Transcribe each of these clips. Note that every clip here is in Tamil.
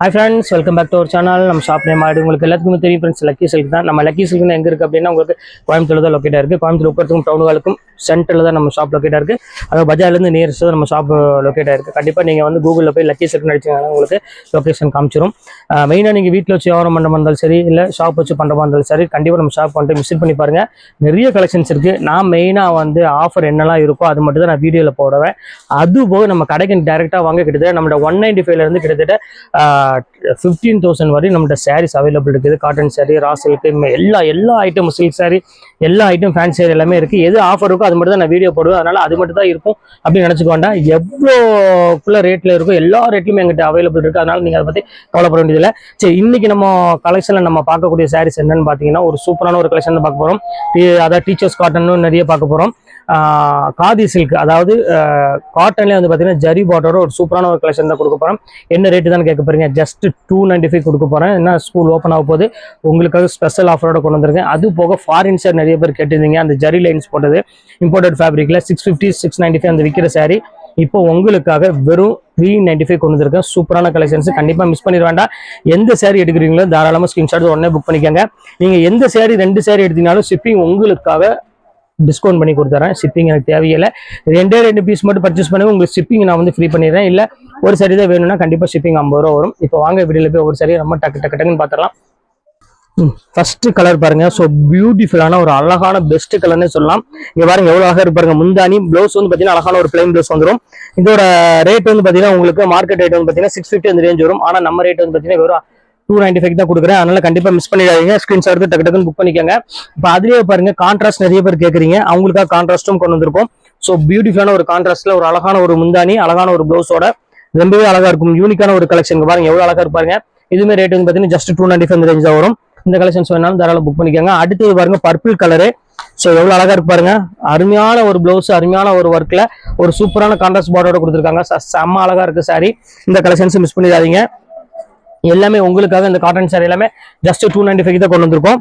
Hi friends welcome back to ஒரு சேனல் நம்ம ஷாப் நேம் ஆடு உங்களுக்கு எல்லாத்துக்குமே தெரியும் ஃப்ரெண்ட்ஸ் லக்கி சில்க் தான். நம்ம லக்கி சில்க்னு எங்கே இருக்குது அப்படின்னா உங்களுக்கு கோயம்புத்தூர் தான் லொக்கேட்டாக இருக்குது கோயம்புத்தூர் உட்கறதுக்கும் டவுனுகளுக்கும் சென்டரில் தான் நம்ம ஷாப் லொக்கேட்டாக இருக்குது அதாவது பஜார்லேருந்து நியரஸ்ட் தான் நம்ம ஷாப் லொக்கேட்டாக இருக்குது கண்டிப்பாக நீங்கள் வந்து கூகுளில் போய் லக்கி சில்க் நடிச்சிங்கன்னா உங்களுக்கு லொக்கேஷன் காமிச்சிரும். மெயினாக நீங்கள் வீட்டில் வச்சு வியாபாரம் பண்ணுற இருந்தாலும் சரி இல்லை ஷாப் வச்சு பண்ணுற இருந்தாலும் சரி கண்டிப்பாக நம்ம ஷாப் வந்துட்டு விசிட் பண்ணி பாருங்கள் நிறைய கலெக்ஷன்ஸ் இருக்குது நான் மெயினாக வந்து ஆஃபர் என்னெல்லாம் இருக்கோ அது மட்டும் தான் நான் வீடியோவில் போடுவேன். அது போக நம்ம கடைக்கு டேரெக்டாக வாங்க கிட்டத்தட்ட நம்மளோட ஒன் நைன்டி ஃபைவ்லேருந்து கிட்டத்தட்ட ஃபிஃப்டீன் தௌசண்ட் வரையும் நம்மகிட்ட சாரீஸ் அவைலபிள் இருக்குது. காட்டன் சாரீ ரா சில்க்கு எல்லா எல்லா ஐட்டமும் சில்க் சாரீ எல்லா ஐட்டம் ஃபேன்சி சாரீ எல்லாமே இருக்குது எது ஆஃபர் இருக்கோ அது மட்டும் தான் நான் வீடியோ போடுவேன். அதனால் அது மட்டும் தான் இருக்கும் அப்படின்னு நினச்சிக்க வேண்டாம். எவ்வளோக்குள்ள ரேட்டில் இருக்கோ எல்லா ரேட்லையும் எங்கிட்ட அவைலபிள் இருக்குது அதனால் நீங்கள் அதை பற்றி கவலைப்பட வேண்டியதில்லை. சரி இன்றைக்கி நம்ம கலெக்ஷனில் நம்ம பார்க்கக்கூடிய சாரீஸ் என்னென்னு பார்த்தீங்கன்னா ஒரு சூப்பரான ஒரு கலெக்ஷன் பார்க்க போகிறோம் அதாவது டீச்சர்ஸ் காட்டனும் நிறைய பார்க்க போகிறோம் காதி சில்க் அதாவது காட்டன்லேயே வந்து பார்த்தீங்கன்னா ஜரி பாட்டரோட ஒரு சூப்பரான ஒரு கலெக்ஷன் தான் கொடுக்க போகிறேன் என்ன ரேட்டு தான் கேட்க போறீங்க? ஜஸ்ட் டூ நைன்டி ஃபைவ் கொடுக்க போகிறேன் என்ன ஸ்கூல் ஓப்பன் ஆக போகுது? உங்களுக்காக ஸ்பெஷல் ஆஃபரோட கொண்டு வந்திருக்கேன். அது போக ஃபாரின் சார் நிறைய பேர் கேட்டிருந்தீங்க. அந்த ஜரி லைன்ஸ் போட்டது imported ஃபேப்ரிக்கில் six fifty six ninety five அந்த விற்கிற சாரி இப்போ உங்களுக்காக வெறும் த்ரீ நைன்டி ஃபைவ் கொண்டு வந்திருக்கேன். சூப்பரான கலெக்ஷன்ஸ் கண்டிப்பாக மிஸ் பண்ணிட வேண்டாம். எந்த சேரீ எடுக்கிறீங்களோ தாராளமாக ஸ்கிரீன்ஷாட் உடனே புக் பண்ணிக்கோங்க. நீங்கள் எந்த சேரீ ரெண்டு சேரீ எடுத்தீங்கனாலும் ஷிப்பிங் உங்களுக்காக டிஸ்கவுண்ட் பண்ணி கொடுத்துறேன். ஷிப்பிங் எனக்கு தேவையில்லை. ரெண்டே ரெண்டு பீஸ் மட்டும் பர்ச்சேஸ் பண்ணி உங்களுக்கு ஷிப்பிங் நான் வந்து ஃப்ரீ பண்ணிடுறேன். இல்லை ஒரு சரி தான் வேணும்னா கண்டிப்பாக ஷிப்பிங் ஐம்பது ரூபா வரும். இப்போ வாங்க வீடியோவில் போய் ஒரு சரி நம்ம டக்கு டக்கு டக்குன்னு பார்த்துடலாம். ஃபர்ஸ்ட் கலர் பாருங்க. ஸோ பியூட்டிஃபுல்லான ஒரு அழகான பெஸ்ட் கலர்னு சொல்லலாம். இங்க பாருங்க எவ்வளோ அழகாக இருப்பாருங்க முந்தானி ப்ளவுஸ் வந்து பார்த்தீங்கன்னா அழகான ஒரு பிளைன் ப்ளவுஸ் வந்துடும் இதோட ரேட் வந்து பார்த்தீங்கன்னா உங்களுக்கு மார்க்கெட் ரேட் வந்து பார்த்தீங்கன்னா சிக்ஸ் ஃபிஃப்டி அந்த ரேஞ்ச் வரும். ஆனால் நம்ம ரேட் வந்து பார்த்தீங்கன்னா வெறும் டூ நைன்டி ஃபைவ் தான் கொடுக்குறேன். அதனால கண்டிப்பாக மிஸ் பண்ணிடாதீங்க. ஸ்க்ரீன்ஷாட் எடுத்து டக்கு டக்குன்னு புக் பண்ணிக்கோங்க. இப்போ அதுலேயே பாருங்க கான்ட்ராஸ்ட் நிறைய பேர் கேட்குறீங்க அவங்களுக்காக கான்ட்ராஸ்ட்டும் கொண்டு வந்திருக்கோம். ஸோ பியூட்டிஃபுல்லான ஒரு கான்ட்ராஸ்ட்ல ஒரு அழகான ஒரு முந்தானி அழகான ஒரு ப்ளவுஸோட ரொம்பவே அழகா இருக்கும். யூனிக்கான ஒரு கலெக்ஷன் பாருங்க எவ்வளோ அழகா இருப்பாருங்க. இதுமே ரேட் வந்து பார்த்தீங்கன்னா just two ninety five range தான் வரும். இந்த கலெக்ஷன்ஸ் வேணாலும் தாராளம் புக் பண்ணிக்கோங்க. அடுத்தது பாருங்க பர்பிள் கலரு ஸோ எவ்வளோ அழகா இருக்கு பாருங்க அருமையான ஒரு பிளவுஸ் அருமையான ஒரு ஒர்க்ல ஒரு சூப்பரான கான்ட்ராஸ்ட் பார்டரோட கொடுத்துருக்காங்க. செம்ம அழகா இருக்கு சாரி இந்த கலெக்ஷன்ஸ் மிஸ் பண்ணிடாதீங்க. எல்லாமே உங்களுக்காக இந்த காட்டன் சாரி எல்லாமே ஜஸ்ட் டூ நைன்டி ஃபைவ் தான் கொண்டு வந்திருக்கோம்.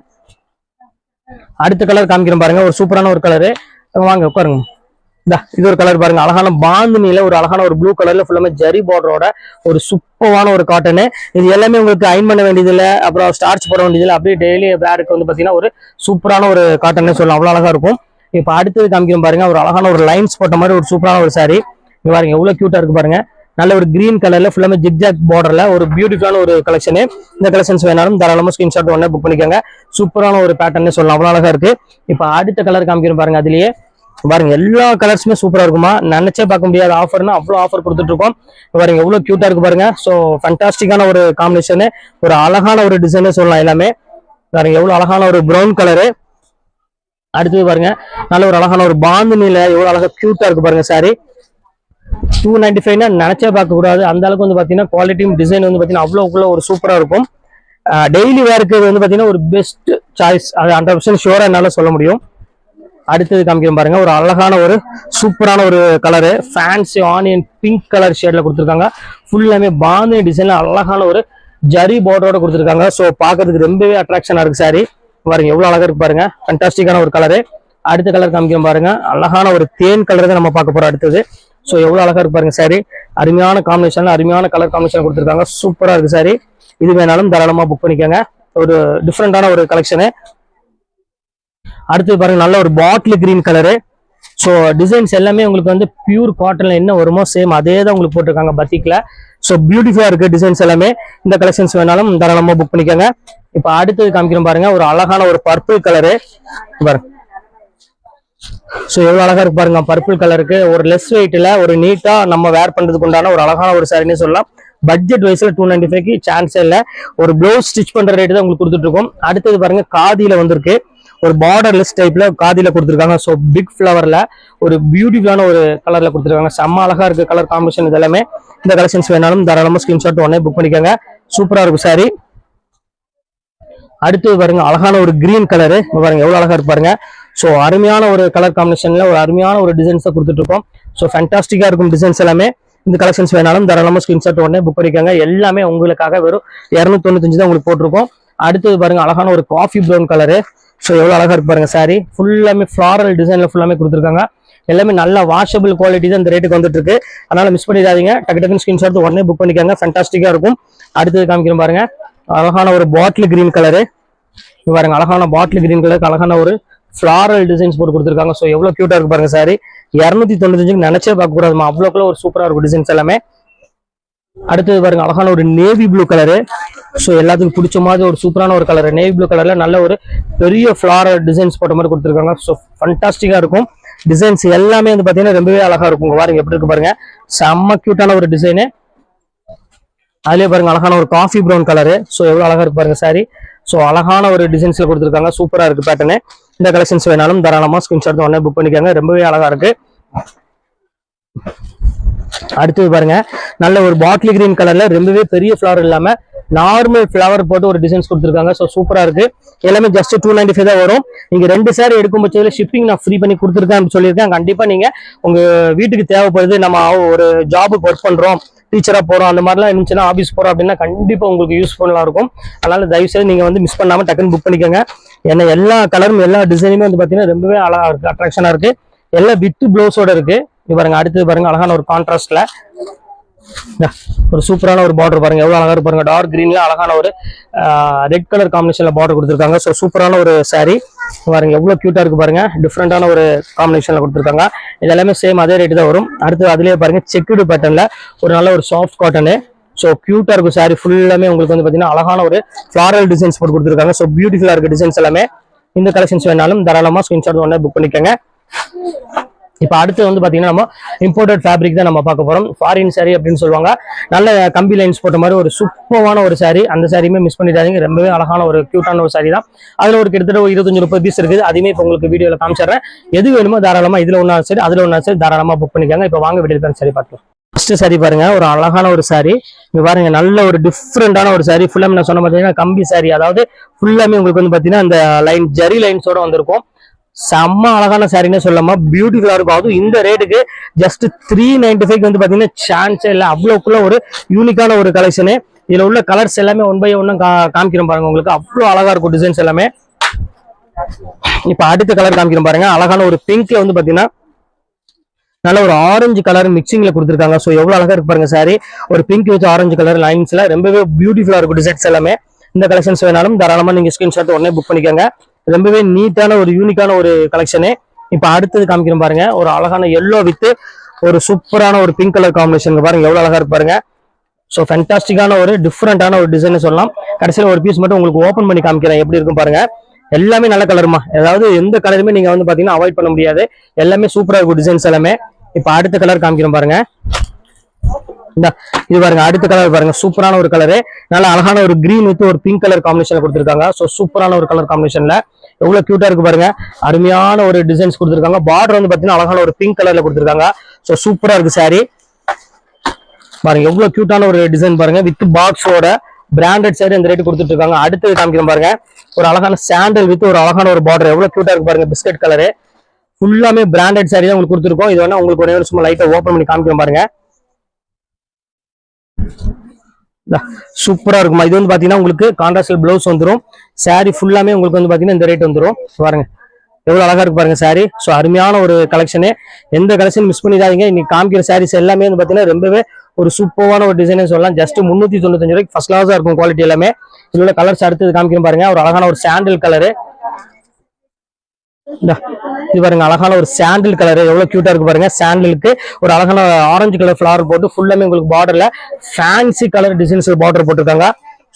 அடுத்த கலர் காமிக்கிறோம் பாருங்க. ஒரு சூப்பரான ஒரு கலரு வாங்க உட்காருங்க. இந்த இது ஒரு கலர் பாருங்க. அழகான பாந்தினியில ஒரு அழகான ஒரு ப்ளூ கலர்ல ஃபுல்லாமே ஜரி பார்டரோட ஒரு சூப்பரான ஒரு காட்டனு இது எல்லாமே உங்களுக்கு அயன் பண்ண வேண்டியதில்ல. அப்புறம் ஸ்டார்ச் போட வேண்டியதில்ல. அப்படியே டெய்லி பேருக்கு வந்து பாத்தீங்கன்னா ஒரு சூப்பரான ஒரு காட்டனே சொல்லலாம். அவ்வளவு அழகா இருக்கும். இப்போ அடுத்தது காமிக்கிறோம் பாருங்க. ஒரு அழகான ஒரு லைன்ஸ் போட்ட மாதிரி ஒரு சூப்பரான ஒரு சாரி பாருங்க எவ்வளவு கியூட்டா இருக்கு பாருங்க. நல்ல ஒரு கிரீன் கலர்ல ஃபுல்லாமே ஜிக்ஜாக் பார்டர்ல ஒரு பியூட்டிஃபுல்லான ஒரு கலெக்ஷனு இந்த கலெக்ஷன்ஸ் வேணாலும் தாராளமா ஸ்கிரீன்ஷாட் ஒன்னே புக் பண்ணிக்கோங்க. சூப்பரான ஒரு பேட்டர்னே சொல்லலாம். அவ்வளோ அழகா இருக்கு. இப்போ அடுத்த கலர் காமிக்கிறோம் பாருங்க அதுலயே. பாருங்க எல்லா கலர்ஸுமே சூப்பரா இருக்குமா? நினைச்சே பார்க்க முடியாத ஆஃபர்னா அவ்வளோ ஆஃபர் கொடுத்துட்டு இருக்கோம். பாருங்க எவ்வளவு கியூட்டா இருக்கு பாருங்க. ஸோ ஃபண்டாஸ்டிக்கான ஒரு காம்பினேஷனு ஒரு அழகான ஒரு டிசைனே சொல்லலாம் எல்லாமே. பாருங்க எவ்வளவு அழகான ஒரு ப்ரௌன் கலரு அடுத்தது பாருங்க நல்ல ஒரு அழகான ஒரு பாந்து நில எவ்வளவு அழகா கியூட்டா இருக்கு பாருங்க சாரி டூ நைன்டி ஃபைவ்னா நினைச்சே பார்க்கக்கூடாது. அந்த அளவுக்கு வந்து பார்த்தீங்கன்னா குவாலிட்டியும் டிசைன் வந்து பார்த்தீங்கன்னா அவ்வளோக்குள்ள ஒரு சூப்பராக இருக்கும். டெய்லி வேர்க்கு வந்து பார்த்தீங்கன்னா ஒரு பெஸ்ட் சாய்ஸ் அது ஹண்ட்ரட் பர்சன்ட் ஷுவராக என்னால் சொல்ல முடியும். அடுத்தது காமிக்கிறேன் பாருங்க. ஒரு அழகான ஒரு சூப்பரான ஒரு colour fancy onion pink colour ஷேட்ல கொடுத்துருக்காங்க. ஃபுல்லாமே பாந்தினி டிசைன்ல அழகான ஒரு ஜரி பார்டரோட கொடுத்துருக்காங்க. ஸோ பார்க்கறதுக்கு ரொம்பவே அட்ராக்ஷனா இருக்கு சாரி பாருங்க எவ்வளவு அழகா இருக்கு பாருங்க. ஃபண்டாஸ்டிக்கான ஒரு கலரு அடுத்த கலர் காமிக்கிறோம் பாருங்க. அழகான ஒரு தேன் கலர் தான் நம்ம பார்க்க போறோம் அடுத்தது. ஸோ எவ்வளோ அழகாக இருப்பாருங்க பாருங்க சாரி அருமையான காம்பினேஷன் அருமையான கலர் காம்பினேஷன் கொடுத்துருக்காங்க. சூப்பராக இருக்கு சாரி இது வேணாலும் தாராளமாக புக் பண்ணிக்கோங்க. ஒரு டிஃப்ரெண்டான ஒரு கலெக்ஷனு அடுத்து பாருங்க நல்ல ஒரு bottle green colour so designs எல்லாமே உங்களுக்கு வந்து பியூர் காட்டனில் என்ன வருமோ சேம் அதே தான் உங்களுக்கு போட்டிருக்காங்க பத்திக்கில் ஸோ பியூட்டிஃபுல்லாக இருக்கு டிசைன்ஸ் எல்லாமே. இந்த கலெக்ஷன்ஸ் வேணாலும் தாராளமாக புக் பண்ணிக்கோங்க. இப்போ அடுத்தது காமிக்கிறோம் பாருங்க ஒரு அழகான ஒரு பர்பிள் கலரு பாருங்க. ஸோ எவ்வளோ அழகாக இருக்கு பாருங்க. பர்பிள் கலருக்கு ஒரு லெஸ் வெயிட்டில் ஒரு நீட்டாக நம்ம வேர் பண்ணுறதுக்கு உண்டான ஒரு அழகான ஒரு சாரின்னு சொல்லலாம். பட்ஜெட் வைஸில் டூ நைன்டி ஃபைவ்க்கு சான்ஸே இல்லை. ஒரு ப்ளவுஸ் ஸ்டிச் பண்ணுற ரேட்டு தான் உங்களுக்கு கொடுத்துட்டு இருக்கோம். அடுத்தது பாருங்க காதியில் வந்திருக்கு. ஒரு பார்டர்லெஸ் டைப்ல காதியில் கொடுத்துருக்காங்க. ஸோ பிக் ஃபிளவர்ல ஒரு பியூட்டிஃபுல்லான ஒரு கலர்ல கொடுத்துருக்காங்க. செம்ம அழகா இருக்கு கலர் காம்பினேஷன் இது எல்லாமே இந்த கலெக்ஷன்ஸ் வேணாலும் தாராளமா ஸ்கிரீன்ஷாட் உடனே புக் பண்ணிக்கோங்க. சூப்பரா இருக்கும் சாரி அடுத்தது பாருங்க அழகான ஒரு கிரீன் கலரு பாருங்க எவ்வளவு அழகா இருக்கு பாருங்க. ஸோ அருமையான ஒரு கலர் காம்பினேஷன்ல ஒரு அருமையான ஒரு டிசைன்ஸை கொடுத்துட்ருக்கோம். ஸோ ஃபேன்டாஸ்டிக்காக இருக்கும் டிசைன்ஸ் எல்லாமே. இந்த கலெக்ஷன்ஸ் வேணாலும் தாராளமாக ஸ்கிரீன்ஷாட் உடனே புக் பண்ணிக்காங்க. எல்லாமே உங்களுக்காக வெறும் இரநூத்தி தொண்ணூத்தஞ்சு தான் உங்களுக்கு போட்டிருக்கோம். அடுத்தது பாருங்க அழகான ஒரு காஃபி ப்ரௌன் கலரு ஸோ எவ்வளோ அழகாக இருக்கு பாருங்க சாரி ஃபுல்லாமே ஃப்ளாரல் டிசைனில் ஃபுல்லாமே கொடுத்துருக்காங்க. எல்லாமே நல்ல வாஷபிள் குவாலிட்டி தான் இந்த ரேட்டுக்கு வந்துட்டு இருக்கு அதனால மிஸ் பண்ணிடாதீங்க. டக்கு டக்குன்னு ஸ்கிரீன்ஷாட் உடனே புக் பண்ணிக்காங்க. ஃபேன்டாஸ்டிக்கா இருக்கும். அடுத்தது காமிக்கிறோம் பாருங்க அழகான ஒரு பாட்டில் கிரீன் கலரு பாருங்க அழகான பாட்டில் கிரீன் கலருக்கு அழகான ஒரு ஃப்ளாரல் டிசைன்ஸ் போட்டு கொடுத்துருக்காங்க. ஸோ எவ்வளோ க்யூட்டாக இருக்கு பாருங்க சாரி இரநூத்தி தொண்ணூத்தஞ்சுக்கு நினைச்சே பார்க்க கூடாதுமா அவ்வளோக்குள்ள ஒரு சூப்பராக இருக்கும் டிசைன்ஸ் எல்லாமே. அடுத்தது பாருங்க அழகான ஒரு நேவி ப்ளூ கலரு ஸோ எல்லாத்துக்கும் பிடிச்ச மாதிரி ஒரு சூப்பரான ஒரு கலர் நேவி ப்ளூ கலர்ல நல்ல ஒரு பெரிய ஃப்ளாரல் டிசைன்ஸ் போட்ட மாதிரி கொடுத்துருக்காங்க. ஸோ ஃபண்டாஸ்டிக்காக இருக்கும். டிசைன்ஸ் எல்லாமே வந்து பார்த்தீங்கன்னா ரொம்பவே அழகா இருக்கும். இங்க பாருங்க எப்படி இருக்கு பாருங்க. செம்ம க்யூட்டான ஒரு டிசைனு அதுலேயே பாருங்க அழகான ஒரு காஃபி ப்ரௌன் கலரு ஸோ எவ்வளோ அழகா இருக்கு பாருங்க சாரி ஸோ அழகான ஒரு டிசைன்ஸ்ல கொடுத்துருக்காங்க. சூப்பராக இருக்கு பேட்டர்னு இந்த கலெக்ஷன்ஸ் வேணாலும் தாராளமா ஸ்கிரீன்ஷாட் உடனே புக் பண்ணிக்கோங்க. ரொம்பவே அழகா இருக்கு. அடுத்தது பாருங்க. நல்ல ஒரு பாட்டில் கிரீன் கலர்ல ரொம்பவே பெரிய ஃபிளவர் இல்லாம நார்மல் ஃபிளவர் போட்டு ஒரு டிசைன்ஸ் கொடுத்துருக்காங்க. ஸோ சூப்பரா இருக்கு. எல்லாமே ஜஸ்ட் டூ நைன்டி ஃபைவ் தான் வரும். நீங்க ரெண்டு சேர் எடுக்கும் பட்சத்தில் ஷிப்பிங் நான் ஃப்ரீ பண்ணி கொடுத்துருக்கேன் அப்படின்னு சொல்லியிருக்கேன். கண்டிப்பா நீங்க உங்க வீட்டுக்கு தேவைப்படுது நம்ம ஒரு ஜாபுக்கு ஒர்க் பண்றோம் டீச்சரா போறோம் அந்த மாதிரிலாம் இருந்துச்சுன்னா ஆஃபீஸ் போறோம் அப்படின்னா கண்டிப்பா உங்களுக்கு யூஸ்ஃபுல்லா இருக்கும். அதனால தயவு செய்து நீங்க வந்து மிஸ் பண்ணாம டக்குன்னு புக் பண்ணிக்கோங்க. ஏன்னா எல்லா கலரும் எல்லா டிசைனுமே வந்து பார்த்தீங்கன்னா ரொம்பவே அழகா இருக்கு அட்ராக்ஷனா இருக்கு. எல்லாம் வித்து ப்ளவுஸோட இருக்கு. இது பாருங்க அடுத்தது பாருங்க அழகான ஒரு கான்ட்ராஸ்ட்ல ஒரு சூப்பரான ஒரு பார்டர் பாருங்க. எவ்வளவு அழகா இருக்கு பாருங்க. டார்க் கிரீன்ல அழகான ஒரு ரெட் கலர் காம்பினேஷன்ல பார்டர் கொடுத்துருக்காங்க. ஸோ சூப்பரான ஒரு சாரி பாருங்க எவ்வளவு கியூட்டா இருக்கு பாருங்க. டிஃப்ரெண்டான ஒரு காம்பினேஷன்ல கொடுத்துருக்காங்க. இது எல்லாமே சேம் அதே ரேட்டு தான் வரும். அடுத்து அதுலயே பாருங்க செக்குடு பேட்டர்ன்ல ஒரு நல்ல ஒரு சாஃப்ட் காட்டனு ஸோ க்யூட்டாக இருக்கும் சாரி ஃபுல்லாமே உங்களுக்கு வந்து பார்த்தீங்கன்னா அழகான ஒரு ஃப்ளாரல் டிசைன்ஸ் போட்டு கொடுத்துருக்காங்க. ஸோ பியூட்டிஃபுல்லாக இருக்க டிசைன்ஸ் எல்லாமே இந்த கலெக்ஷன்ஸ் வேணாலும் தாராளமாக ஸ்கிரீன்ஷாட் ஒன்று புக் பண்ணிக்கோங்க. இப்போ அடுத்து வந்து பார்த்தீங்கன்னா நம்ம இம்போர்ட்டட் ஃபேப்ரிக் தான் நம்ம பார்க்க போகிறோம் ஃபாரின் saree அப்படின்னு சொல்லுவாங்க. நல்ல கம்பி லைன்ஸ் போட்ட மாதிரி ஒரு சூப்பரான ஒரு saree. அந்த சாரியுமே மிஸ் பண்ணிடாதீங்க. ரொம்பவே அழகான ஒரு க்யூட்டான ஒரு சாரீ தான். அதில் ஒரு கிட்டத்தட்ட ஒரு இருபத்தஞ்சு முப்பது பீஸ் இருக்குது. அதையுமே இப்போ உங்களுக்கு வீடியோவில் காமிச்சிடுறேன். எது வேணுமோ தாராளமாக இதில் ஒன்றா சரி அதில் ஒன்றா சரி தாராளமாக புக் பண்ணிக்கோங்க. இப்போ வாங்க வீடியோ சரி பார்க்கலாம். ஃபர்ஸ்ட் சாரி பாருங்க ஒரு அழகான ஒரு சாரி இங்க பாருங்க நல்ல ஒரு டிஃப்ரெண்டான ஒரு சாரி ஃபுல்லாமே நான் சொன்ன பார்த்தீங்கன்னா கம்பி சாரி அதாவது ஃபுல்லாமே உங்களுக்கு வந்து பாத்தீங்கன்னா அந்த லைன் ஜரி லைன்ஸோட வந்திருக்கும். செம்ம அழகான சாரின்னு சொல்லாம பியூட்டிஃபுல்லா இருக்கும். அதுவும் இந்த ரேட்டுக்கு ஜஸ்ட் த்ரீ நைன்டி ஃபைவ் வந்து பாத்தீங்கன்னா சான்ஸே இல்லை. அவ்வளோக்குள்ள ஒரு யூனிக்கான ஒரு கலெக்ஷனு இதுல உள்ள கலர்ஸ் எல்லாமே ஒன் பை ஒன்னும் காமிக்கிறோம் பாருங்க உங்களுக்கு. அவ்வளோ அழகா இருக்கும் டிசைன்ஸ் எல்லாமே. இப்ப அடுத்த கலர் காமிக்கிறோம் பாருங்க. அழகான ஒரு பிங்க்ல வந்து பாத்தீங்கன்னா நல்ல ஒரு ஆரஞ்சு கலர் மிக்சிங்ல கொடுத்துருக்காங்க. ஸோ எவ்வளவு அழகா இருக்கு பாருங்க சாரி ஒரு பிங்க் வித் ஆரஞ்சு கலர் லைன்ஸ்ல ரொம்பவே பியூட்டிஃபுல்லா இருக்கும் டிசைன்ஸ் எல்லாமே. இந்த கலெக்ஷன்ஸ் வேணாலும் தாராளமா நீங்க ஸ்கிரீன்ஷாட் உடனே புக் பண்ணிக்கோங்க. ரொம்பவே நீட்டான ஒரு யூனிக்கான ஒரு கலெக்ஷனு இப்ப அடுத்தது காமிக்கிறோம் பாருங்க. ஒரு அழகான எல்லோ வித் ஒரு சூப்பரான ஒரு பிங்க் கலர் காம்பினேஷன் பாருங்க. எவ்வளவு அழகா இருக்கு பாருங்க. ஸோ ஃபென்டாஸ்டிக்கான ஒரு டிஃப்ரெண்டான ஒரு டிசைன் சொல்லலாம். கடைசியில் ஒரு பீஸ் மட்டும் உங்களுக்கு ஓப்பன் பண்ணி காமிக்கிறேன். எப்படி இருக்கும் பாருங்க. எல்லாமே நல்ல கலருமா அதாவது எந்த கலருமே நீங்க வந்து பாத்தீங்கன்னா அவாய்ட் பண்ண முடியாது. எல்லாமே சூப்பரா இருக்கும் டிசைன்ஸ் எல்லாமே. இப்போ அடுத்த கலர் காமிக்கிறோம் பாருங்க. இந்த இது பாருங்க அடுத்த கலர் பாருங்க. சூப்பரான ஒரு கலரு நல்ல அழகான ஒரு கிரீன் வித் ஒரு பிங்க் கலர் காம்பினேஷன் கொடுத்துருக்காங்க. ஸோ சூப்பரான ஒரு கலர் காம்பினேஷன்ல எவ்வளவு கியூட்டா இருக்கு பாருங்க. அருமையான ஒரு டிசைன்ஸ் கொடுத்துருக்காங்க. பார்டர் வந்து பாத்தீங்கன்னா அழகான ஒரு பிங்க் கலர்ல கொடுத்துருக்காங்க. ஸோ சூப்பரா இருக்கு சாரி பாருங்க எவ்வளவு கியூட்டான ஒரு டிசைன் பாருங்க. வித் பாக்ஸோட பிராண்டட் சைடு இந்த ரேட் கொடுத்துட்டு இருக்காங்க. அடுத்தது காமிக்கிற பாருங்க. ஒரு அழகான சாண்டல் வித் ஒரு அழகான ஒரு பார்டர் எவ்வளவு கியூட்டா இருக்கு பாருங்க பிஸ்கட் கலரு ஃபுல்லாமே பிராண்டட் சாரி தான் உங்களுக்கு கொடுத்துருக்கோம். இது வேணா உங்களுக்கு ஒரே சும்மா லைட்டை ஓப்பன் பண்ணி காமிக்கிறோம் பாருங்க. சூப்பரா இருக்குமா? இது வந்து பாத்தீங்கன்னா உங்களுக்கு கான்ட்ராஸ்டல் பிளவுஸ் வந்துடும் சாரி ஃபுல்லாமே உங்களுக்கு வந்து பாத்தீங்கன்னா இந்த ரேட் வந்துடும் பாருங்க. எவ்வளவு அழகா இருக்கு பாருங்க சாரி ஸோ அருமையான ஒரு கலெக்ஷனு எந்த கலெக்ஷன் மிஸ் பண்ணிடாதீங்க. இன்னைக்கு காமிக்கிற சாரீஸ் எல்லாமே வந்து பாத்தீங்கன்னா ரொம்பவே ஒரு சூப்பரான ஒரு டிசைனே சொல்லலாம். ஜஸ்ட் முன்னூத்தி தொண்ணூத்தஞ்சு ரூபாய்க்கு ஃபர்ஸ்ட் கிளாஸா இருக்கும் குவாலிட்டி எல்லாமே. இதுல உள்ள கலர்ஸ் அடுத்தது காமிக்கிறேன் பாருங்க. ஒரு அழகான ஒரு சாண்டில் கலரு இது பாருங்க அழகான ஒரு சாண்டில் கலர் எவ்வளவு கியூட்டா இருக்கு பாருங்க. சாண்டிலுக்கு ஒரு அழகான ஆரஞ்சு கலர் ஃபிளவர் போட்டு ஃபுல்லாமே உங்களுக்கு பார்டர்ல ஃபேன்சி கலர் டிசைன்ஸ் பார்டர் போட்டிருக்காங்க.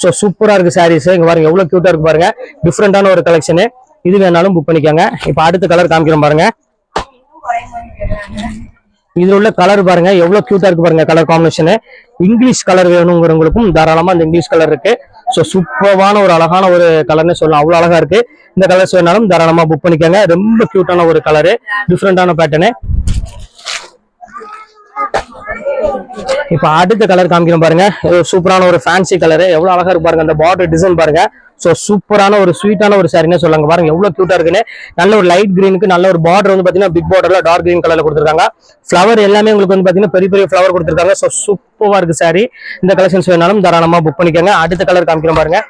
ஸோ சூப்பரா இருக்கு சாரீஸ் இங்க பாருங்க எவ்வளவு கியூட்டா இருக்கு பாருங்க. டிஃப்ரெண்டான ஒரு கலெக்ஷனு இது வேணாலும் புக் பண்ணிக்கோங்க. இப்போ அடுத்த கலர் காமிக்கிறோம் பாருங்க. இதில் உள்ள கலர் பாருங்க. எவ்வளவு க்யூட்டாக இருக்கு பாருங்க கலர் காம்பினேஷனு இங்கிலீஷ் கலர் வேணுங்கிறவங்களுக்கும் தாராளமா இந்த இங்கிலீஷ் கலர் இருக்கு. ஸோ சூப்பரான ஒரு அழகான ஒரு கலர்னு சொல்லலாம். அவ்வளோ அழகா இருக்கு. இந்த கலர்ஸ் வேணாலும் தாராளமா புக் பண்ணிக்கோங்க. ரொம்ப க்யூட்டான ஒரு கலரு டிஃப்ரெண்டான பேட்டர்னு இப்போ அடுத்த கலர் காமிக்கிறோம் பாருங்க. சூப்பரான ஒரு ஃபேன்சி கலரு எவ்வளவு அழகா இருக்கு பாருங்க. அந்த பார்டர் டிசைன் பாருங்க. ஸோ சூப்பரான ஒரு ஸ்வீட்டான ஒரு சாரினே சொல்லுங்க பாருங்க எவ்வளோ க்யூட்டாக இருக்குன்னு. நல்ல ஒரு லைட் கிரீனுக்கு நல்ல ஒரு பார்டர் வந்து பார்த்தீங்கன்னா பிக் பார்டர்ல டார்க் கிரீன் கலர்ல கொடுத்துருக்காங்க. ஃப்ளவர் எல்லாமே உங்களுக்கு வந்து பார்த்தீங்கன்னா பெரிய பெரிய ஃப்ளவர் கொடுத்துருக்காங்க. ஸோ சூப்பராக இருக்கு சாரி இந்த கலெக்ஷன்ஸ் வேணாலும் தாராளமாக புக் பண்ணிக்கோங்க. அடுத்த கலர் காமிக்கிறோம் பாருங்க.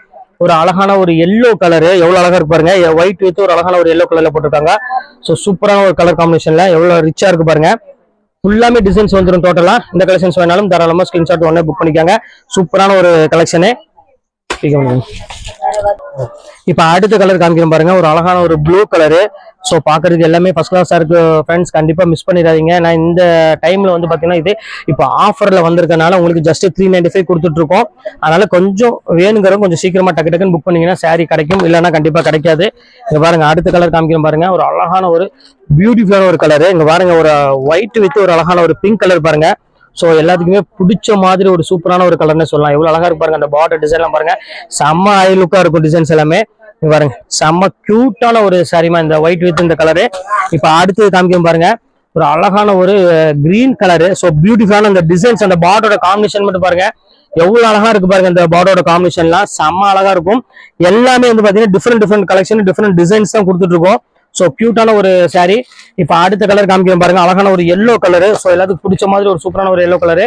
ஒரு அழகான ஒரு எல்லோ கலரு எவ்வளோ அழகாக இருக்கு பாருங்க. ஒயிட் வித் ஒரு அழகான ஒரு எல்லோ கலர்ல போட்டிருக்காங்க. ஸோ சூப்பரான ஒரு கலர் காம்பினேஷன்ல எவ்வளோ ரிச்சா இருக்கு பாருங்க. ஃபுல்லாமே டிசைன்ஸ் வந்துடும் டோட்டலாக இந்த கலெக்ஷன்ஸ் வேணாலும் தாராளமாக ஸ்கிரீன்ஷாட் ஒன்றே புக் பண்ணிக்கோங்க. சூப்பரான ஒரு கலெக்ஷனு இப்போ அடுத்த கலர் காமிக்கிறோம் பாருங்க. ஒரு அழகான ஒரு ப்ளூ கலரு ஸோ பார்க்கறதுக்கு எல்லாமே ஃபர்ஸ்ட் கிளாஸாக இருக்கு ஃப்ரெண்ட்ஸ் கண்டிப்பாக மிஸ் பண்ணிடாதீங்க. நான் இந்த டைமில் வந்து பார்த்தீங்கன்னா இது இப்போ ஆஃபரில் வந்திருக்கனால உங்களுக்கு ஜஸ்ட் த்ரீ நைன்டி ஃபைவ் கொடுத்துட்ருக்கோம். அதனால கொஞ்சம் வேணுங்கிறவங்க கொஞ்சம் சீக்கிரமாக டக்கு டக்குன்னு புக் பண்ணீங்கன்னா saree கிடைக்கும். இல்லைன்னா கண்டிப்பாக கிடைக்காது. இங்க பாருங்க அடுத்த கலர் காமிக்கிறோம் பாருங்க. ஒரு அழகான ஒரு பியூட்டிஃபுல்லான ஒரு கலரு இங்க பாருங்க ஒரு ஒயிட் வித் ஒரு அழகான ஒரு பிங்க் கலர் பாருங்க. ஸோ எல்லாத்துக்குமே பிடிச்ச மாதிரி ஒரு சூப்பரான ஒரு கலர்னு சொல்லலாம். எவ்வளோ அழகாக இருக்கு பாருங்க அந்த பார்டர் டிசைன்லாம் பாருங்க. செம்ம ஐ லுக்காக இருக்கும் டிசைன்ஸ் எல்லாமே. பாருங்க செம்ம கியூட்டான ஒரு சாரிமா இந்த ஒயிட் வித் இந்த கலரு இப்போ அடுத்தது காமிக்கும் பாருங்க. ஒரு அழகான ஒரு கிரீன் கலரு ஸோ பியூட்டிஃபுல்லான அந்த டிசைன்ஸ் அந்த பார்டரோட காம்பினேஷன் மட்டும் பாருங்க. எவ்வளவு அழகா இருக்கு பாருங்க இந்த பார்டரோட காம்பினேஷன்லாம் செம்ம அழகா இருக்கும். எல்லாமே வந்து பாத்தீங்கன்னா different different collection different designs தான் கொடுத்துட்டு இருக்கோம். ஸோ கியூட்டான ஒரு saree. இப்போ அடுத்த கலர் காமிக்கிறேன் பாருங்க. அழகான ஒரு எல்லோ கலரு ஸோ எல்லாத்துக்கும் பிடிச்ச மாதிரி ஒரு சூப்பரான ஒரு எல்லோ கலரு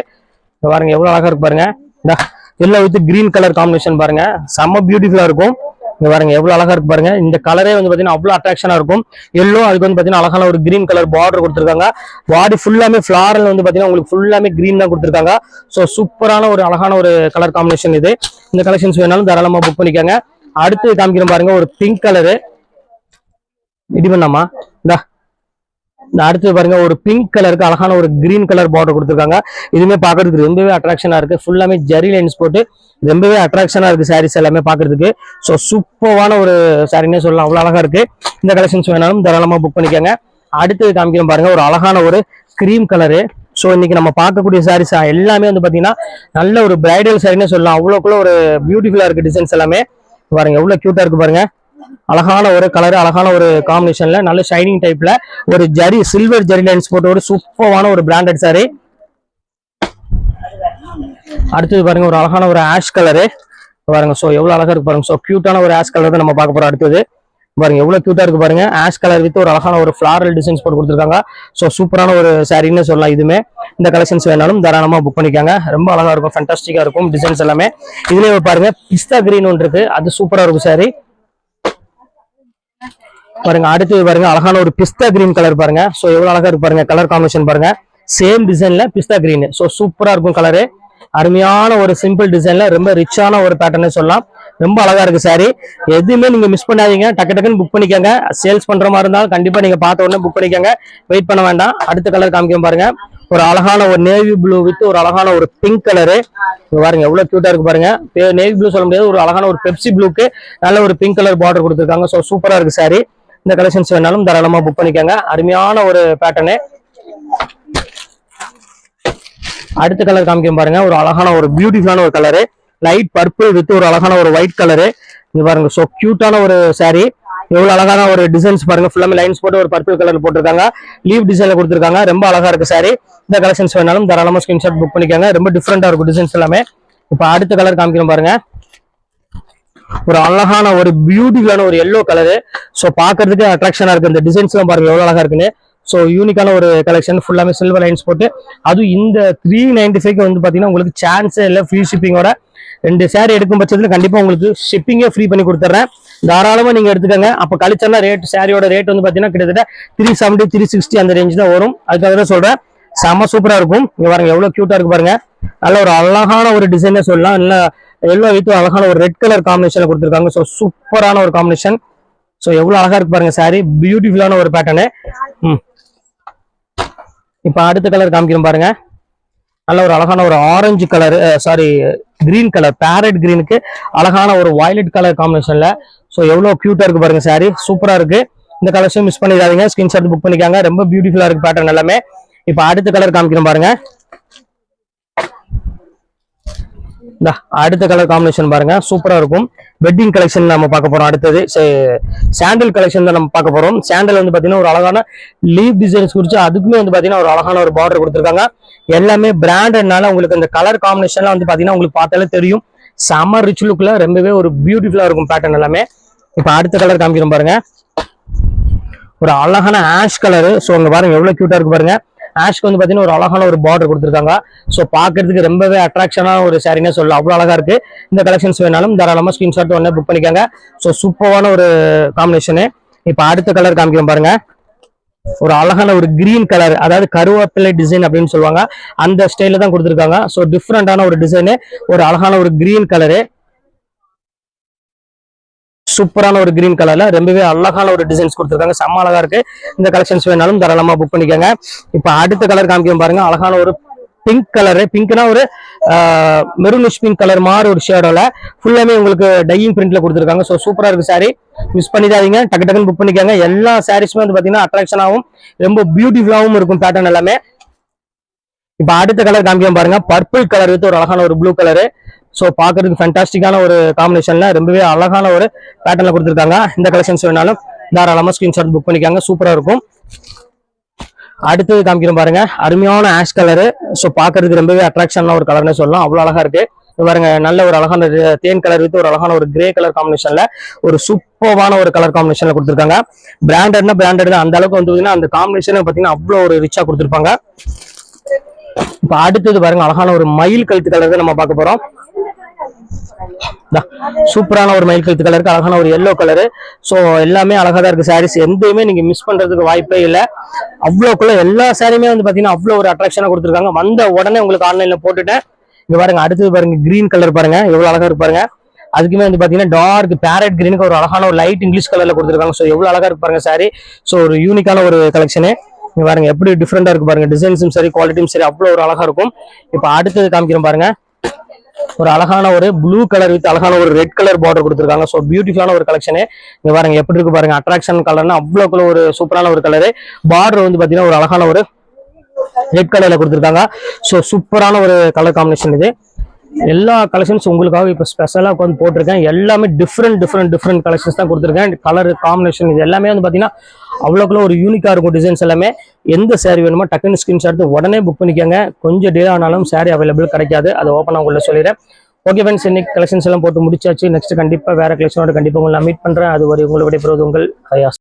பாருங்க எவ்வளவு அழகா இருக்கு பாருங்க. இந்த yellow with green colour combination பாருங்க. செம்ம பியூட்டிஃபுல்லா இருக்கும். இங்க பாருங்க எவ்வளவு அழகா இருக்கு பாருங்க. இந்த கலரே வந்து பாத்தீங்கன்னா அவ்வளவு அட்ராக்ஷனா இருக்கும். எல்லோ அதுக்கு வந்து பாத்தீங்கன்னா அழகான ஒரு கிரீன் கலர் பார்டர் கொடுத்துருக்காங்க. பாடி ஃபுல்லாமே ஃபிளாரல் வந்து பாத்தீங்கன்னா உங்களுக்கு ஃபுல்லாமே கிரீன் தான் கொடுத்துருக்காங்க. ஸோ சூப்பரான ஒரு அழகான ஒரு கலர் காம்பினேஷன் இது. இந்த கலெக்ஷன்ஸ் வேணாலும் தாராளமா புக் பண்ணிக்கோங்க. அடுத்து காமிக்கிறோம் பாருங்க ஒரு பிங்க் கலரு இது பண்ணாமா இந்த. அடுத்து பாருங்க ஒரு பிங்க் கலருக்கு அழகான ஒரு கிரீன் கலர் பார்டர் கொடுத்துருக்காங்க. இதுவுமே பார்க்கறதுக்கு ரொம்பவே அட்ராக்ஷனா இருக்கு. ஃபுல்லாமே ஜெரி லைன்ஸ் போட்டு ரொம்பவே அட்ராக்ஷனா இருக்கு சாரீஸ் எல்லாமே பார்க்கறதுக்கு ஸோ சூப்பரான ஒரு சாரின்னே சொல்லலாம். அவ்வளோ அழகா இருக்கு. இந்த கலெக்ஷன்ஸ் வேணாலும் தாராளமா புக் பண்ணிக்கோங்க. அடுத்து காமிக்கிறோம் பாருங்க ஒரு அழகான ஒரு கிரீம் கலரு ஸோ இன்னைக்கு நம்ம பார்க்கக்கூடிய சாரீஸ் எல்லாமே வந்து பாத்தீங்கன்னா நல்ல ஒரு பிரைடல் சாரின்னே சொல்லலாம். அவ்வளோக்குள்ள ஒரு பியூட்டிஃபுல்லா இருக்கு டிசைன்ஸ் எல்லாமே. பாருங்க எவ்வளவு கியூட்டா இருக்கு பாருங்க. அழகான ஒரு கலர் அழகான ஒரு காம்பினேஷன்ல நல்ல ஷைனிங் டைப்ல ஒரு ஜரி சில்வர் ஜரி லைன்ஸ் போட்ட ஒரு சூப்பரான ஒரு பிராண்டட் சாரி அடுத்தது பாருங்க ஒரு அழகான ஒரு ஆஷ் கலரு பாருங்க ஸோ எவ்வளவு அழகா இருக்கு பாருங்க ஸோ கியூட்டான ஒரு ஆஷ் கலர் தான் நம்ம பார்க்க போறோம் அடுத்தது. பாருங்க எவ்வளவு கியூட்டா இருக்கு பாருங்க ஆஷ் கலர் வித் ஒரு அழகான ஒரு ஃபிளாரல் டிசைன்ஸ் போட்டு கொடுத்துருக்காங்க. ஸோ சூப்பரான ஒரு சாரின்னு சொல்லலாம் இதுமே இந்த கலெக்ஷன்ஸ் வேணாலும் தாராளமா புக் பண்ணிக்காங்க. ரொம்ப அழகா இருக்கும் ஃபண்டாஸ்டிக்கா இருக்கும் டிசைன்ஸ் எல்லாமே. இதுலயே பாருங்க பிஸ்தா கிரீன் ஒன்று இருக்கு அது சூப்பரா இருக்கும் சாரி பாருங்க அடுத்து பாருங்க அழகான ஒரு பிஸ்தா கிரீன் கலர் பாருங்க. சோ எவ்வளவு அழகா இருக்கு பாருங்க கலர் காம்பினேஷன் பாருங்க. சேம் டிசைன்ல பிஸ்தா கிரீன் சோ சூப்பரா இருக்கும் கலரு அருமையான ஒரு சிம்பிள் டிசைன்ல ரொம்ப ரிச்சான ஒரு பேட்டர்னே சொல்லலாம். ரொம்ப அழகா இருக்கு சாரி எதுவுமே நீங்க மிஸ் பண்ணாதீங்க. டக்கு டக்குன்னு புக் பண்ணிக்கோங்க. சேல்ஸ் பண்ற மாதிரி இருந்தாலும் கண்டிப்பா நீங்க பார்த்த உடனே புக் பண்ணிக்கோங்க. வெயிட் பண்ண வேண்டாம். அடுத்த கலர் காமிக்கும் பாருங்க. ஒரு அழகான ஒரு நேவி ப்ளூ வித் ஒரு அழகான ஒரு பிங்க் கலரு பாருங்க எவ்வளவு கியூட்டா இருக்கு பாருங்க. நேவி ப்ளூ சொல்ல முடியாது. ஒரு அழகான ஒரு பெப்சி ப்ளூக்கு நல்ல ஒரு பிங்க் கலர் பார்டர் கொடுத்துருக்காங்க. ஸோ சூப்பரா இருக்கு சாரி இந்த கலெக்ஷன்ஸ் வேணாலும் தாராளமா புக் பண்ணிக்கோங்க. அருமையான ஒரு பேட்டர்னு அடுத்த கலர் காமிக்கும் பாருங்க. ஒரு அழகான ஒரு பியூட்டிஃபுல்லான ஒரு கலரு லைட் பர்பிள் வித் ஒரு அழகான ஒரு ஒயிட் கலரு இங்க பாருங்க ஸோ கியூட்டான ஒரு சாரீ எவ்வளவு அழகான ஒரு டிசைன்ஸ் பாருங்க. ஃபுல்லாமே லைன்ஸ் போட்டு ஒரு பர்பிள் கலர் போட்டிருக்காங்க. லீவ் டிசைன்ல கொடுத்துருக்காங்க. ரொம்ப அழகா இருக்கு saree. இந்த கலெக்ஷன்ஸ் வேணாலும் தாராளமா ஸ்கிரீன்ஷாட் புக் பண்ணிக்கோங்க. ரொம்ப டிஃப்ரெண்டா இருக்கும் டிசைன்ஸ் எல்லாமே. இப்போ அடுத்த கலர் காமிக்கிறோம் பாருங்க. ஒரு அழகான ஒரு பியூட்டிஃபுல்லான ஒரு எல்லோ கலரு ஸோ பார்க்கறதுக்கு அட்ராக்ஷனாக இருக்குது இந்த டிசைன்ஸ்லாம் பாருங்கள் எவ்வளோ அழகாக இருக்குன்னு. ஸோ யூனிக்கான ஒரு கலெக்ஷன் ஃபுல்லாமே சில்வர் லைன்ஸ் போட்டு. அதுவும் இந்த த்ரீ நைன்டி ஃபைவ்க்கு வந்து பார்த்தீங்கன்னா உங்களுக்கு சான்ஸே இல்லை ஃப்ரீ ஷிப்பிங்கோட ரெண்டு சேரீ எடுக்கும் பட்சத்தில் கண்டிப்பாக உங்களுக்கு ஷிப்பிங்கே ஃப்ரீ பண்ணி கொடுத்துட்றேன் தாராளமாக நீங்கள் எடுத்துக்கோங்க. அப்போ கழிச்சா ரேட் சாரியோட ரேட் வந்து பார்த்தீங்கன்னா கிட்டத்தட்ட த்ரீ செவன்ட்டி த்ரீ சிக்ஸ்டி அந்த ரேஞ்ச் தான் வரும். அதுக்காக தான் சொல்கிறேன் செம சூப்பராக இருக்கும். இங்கே பாருங்க எவ்வளோ க்யூட்டாக இருக்கு பாருங்க. நல்ல ஒரு அழகான ஒரு டிசைனே சொல்லலாம். இல்லை எல்லோ வித் அழகான ஒரு ரெட் கலர் காம்பினேஷன்ல கொடுத்துருக்காங்க. ஸோ சூப்பரான ஒரு காம்பினேஷன் ஸோ எவ்வளோ அழகா இருக்கு பாருங்க சாரி பியூட்டிஃபுல்லான ஒரு பேட்டர்னு ம். இப்போ அடுத்த கலர் காமிக்கிறோம் பாருங்க. நல்ல ஒரு அழகான ஒரு orange colour sari green colour parrot கிரீனுக்கு அழகான ஒரு வயலட் கலர் காம்பினேஷன்ல ஸோ எவ்வளோ க்யூட்டா இருக்கு பாருங்க சாரி சூப்பரா இருக்கு. இந்த கலர்ஸும் மிஸ் பண்ணிடாதீங்க. ஸ்கிரீன்ஷாட் புக் பண்ணிக்காங்க. ரொம்ப பியூட்டிஃபுல்லா இருக்கு பேட்டர்ன் எல்லாமே. இப்போ அடுத்த கலர் காமிக்கிறோம் பாருங்க. இந்த அடுத்த கலர் காம்பினேஷன் பாருங்க. சூப்பரா இருக்கும். வெட்டிங் கலெக்ஷன் நம்ம பார்க்க போறோம். அடுத்தது சாண்டல் கலெக்ஷன் தான் நம்ம பார்க்க போறோம். சாண்டல் வந்து பாத்தீங்கன்னா ஒரு அழகான லீவ் டிசைன்ஸ் குறிச்சு அதுக்குமே வந்து பாத்தீங்கன்னா ஒரு அழகான ஒரு பார்டர் கொடுத்துருக்காங்க. எல்லாமே பிராண்டட்னால உங்களுக்கு இந்த கலர் காம்பினேஷன்லாம் வந்து பாத்தீங்கன்னா உங்களுக்கு பார்த்தாலே தெரியும். செம ரிச் லுக்ல ரொம்பவே ஒரு பியூட்டிஃபுல்லா இருக்கும் பேட்டர்ன் எல்லாமே. இப்போ அடுத்த கலர் காமிக்கிறோம் பாருங்க. ஒரு அழகான ஆஷ் கலரு ஸோ அங்க பாருங்க எவ்வளவு கியூட்டா இருக்கு பாருங்க. ஆஷ்க்கு வந்து பார்த்தீங்கன்னா ஒரு அழகான ஒரு பார்டர் கொடுத்துருக்காங்க. ஸோ பார்க்கறதுக்கு ரொம்பவே அட்ராக்ஷனான ஒரு சாரினே சொல்லலாம். அவ்வளோ அழகா இருக்கு. இந்த கலெக்ஷன்ஸ் வேணாலும் தாராளமாக ஸ்க்ரீன்ஷாட் ஒன்றே புக் பண்ணிக்காங்க. ஸோ சூப்பரான ஒரு காம்பினேஷனு இப்போ அடுத்த கலர் காமிக்கிறோம் பாருங்க. ஒரு அழகான ஒரு கிரீன் கலர் அதாவது கருவேப்பிலை டிசைன் அப்படின்னு சொல்லுவாங்க. அந்த ஸ்டைல தான் கொடுத்துருக்காங்க. ஸோ டிஃப்ரெண்டான ஒரு டிசைனு ஒரு அழகான ஒரு கிரீன் கலரு சூப்பரான ஒரு கிரீன் கலர்ல ரொம்பவே அழகான ஒரு டிசைன்ஸ் கொடுத்துருக்காங்க. செம்ம அழகா இருக்கு. இந்த கலெக்ஷன்ஸ் வேணாலும் தாராளமா புக் பண்ணிக்கோங்க. இப்போ அடுத்த கலர் காமிக்கும் பாருங்க. அழகான ஒரு பிங்க் கலரு பிங்க்னா ஒரு மெரூனிஷ் பிங்க் கலர் மாதிரி ஒரு ஷேடோல ஃபுல்லாமே உங்களுக்கு டையிங் பிரிண்ட்ல கொடுத்துருக்காங்க. ஸோ சூப்பரா இருக்கு சாரி மிஸ் பண்ணிடாதீங்க. டக்கு டக்குன்னு புக் பண்ணிக்கோங்க. எல்லா சாரீஸுமே வந்து பாத்தீங்கன்னா அட்ராக்ஷனாகவும் ரொம்ப பியூட்டிஃபுல்லாகவும் இருக்கும் பேட்டர்ன் எல்லாமே. இப்போ அடுத்த கலர் காமிக்கிறோம் பாருங்க. பர்பிள் கலர் வித் ஒரு அழகான ஒரு ப்ளூ கலரு ஸோ பார்க்கறதுக்கு ஃபேண்டாஸ்டிக்கான ஒரு காம்பினேஷன்ல ரொம்பவே அழகான ஒரு பேட்டர்ல கொடுத்துருக்காங்க. இந்த கலெக்ஷன்ஸ் வேணாலும் தாராளமாக ஸ்கிரீன்ஷாட் புக் பண்ணிக்காங்க. சூப்பராக இருக்கும். அடுத்தது காமிக்கிறோம் பாருங்க. அருமையான ஆஷ் கலரு ஸோ பார்க்கறதுக்கு ரொம்பவே அட்ராக்ஷனான ஒரு கலர்னு சொல்லலாம். அவ்வளோ அழகா இருக்கு. பாருங்க நல்ல ஒரு அழகான தேன் கலர் வித் ஒரு அழகான ஒரு கிரே கலர் காம்பினேஷன்ல ஒரு சூப்பர்வான ஒரு கலர் காம்பினேஷன்ல கொடுத்துருக்காங்க. பிராண்டட்னா பிராண்டட் தான் அந்த அளவுக்கு வந்து பாத்தீங்கன்னா அந்த காம்பினேஷன் பார்த்தீங்கன்னா அவ்வளோ ஒரு ரிச்சா கொடுத்துருப்பாங்க. இப்போ அடுத்தது பாருங்க அழகான ஒரு மயில் கழுத்து கலர் தான் நம்ம பார்க்க போறோம். சூப்பரான ஒரு மயில் கழுத்து கலருக்கு அழகான ஒரு எல்லோ கலரு ஸோ எல்லாமே அழகாக தான் இருக்கு சாரீஸ் எந்தையுமே நீங்க மிஸ் பண்றதுக்கு வாய்ப்பே இல்லை. அவ்வளோக்குள்ள எல்லா சாரியுமே வந்து பாத்தீங்கன்னா அவ்வளோ ஒரு அட்ராக்ஷனா கொடுத்துருக்காங்க. வந்த உடனே உங்களுக்கு ஆன்லைன்ல போட்டுட்டேன். இங்க பாருங்க அடுத்தது பாருங்க கிரீன் கலர் பாருங்க. எவ்வளவு அழகா இருப்பாருங்க அதுக்குமே வந்து பாத்தீங்கன்னா டார்க் பேரட் கிரீனுக்கு ஒரு அழகான ஒரு லைட் இங்கிலீஷ் கலர்ல கொடுத்துருக்காங்க. ஸோ எவ்வளவு அழகா இருப்பாருங்க சாரி ஸோ ஒரு யூனிக்கான ஒரு கலெக்ஷனு இங்க பாருங்க எப்படி டிஃப்ரெண்டா இருக்கு பாருங்க. டிசைன்ஸும் சரி குவாலிட்டியும் சரி அவ்வளோ ஒரு அழகா இருக்கும். இப்போ அடுத்தது காமிக்கிறோம் பாருங்க. ஒரு அழகான ஒரு ப்ளூ கலர் வித் அழகான ஒரு ரெட் கலர் பார்டர் கொடுத்துருக்காங்க. ஸோ பியூட்டிஃபுல்லான ஒரு கலெக்ஷனு இங்க பாருங்க எப்படி இருக்கு பாருங்க அட்ராக்ஷன் கலர்னா அவ்வளோக்குள்ள ஒரு சூப்பரான ஒரு கலரு பார்டர் வந்து பாத்தீங்கன்னா ஒரு அழகான ஒரு ரெட் கலர்ல கொடுத்துருக்காங்க. ஸோ சூப்பரான ஒரு கலர் காம்பினேஷன் இது. எல்லா கலெக்ஷன்ஸ் உங்களுக்காக இப்போ ஸ்பெஷலாக உட்காந்து போட்டிருக்கேன். எல்லாமே டிஃப்ரெண்ட் டிஃப்ரெண்ட் டிஃப்ரெண்ட் கலெக்ஷன்ஸ் தான் கொடுத்துருக்கேன். கலர் காம்பினேஷன் இது எல்லாமே வந்து பார்த்தீங்கன்னா அவ்வளோக்குள்ள ஒரு யூனிக்காக இருக்கும் டிசைன்ஸ் எல்லாமே. எந்த சேரீ வேணுமோ டக்குன்னு ஸ்கிரீன்ஷாட் எடுத்து உடனே புக் பண்ணிக்கோங்க. கொஞ்சம் டிலே ஆனாலும் சேரீ அவைலபிள் கிடைக்காது. அதை ஓப்பனாக உங்களை சொல்லிடுறேன். ஓகே ஃப்ரெண்ட்ஸ் இன்னைக்கு கலெக்ஷன்ஸ் எல்லாம் போட்டு முடிச்சாச்சு. நெக்ஸ்ட் கண்டிப்பாக வேறு கலெக்ஷனோட கண்டிப்பாக உங்களை மீட் பண்ணுறேன் அது வரை உங்களை விடைபெறுவது உங்கள் ஹயாஸ்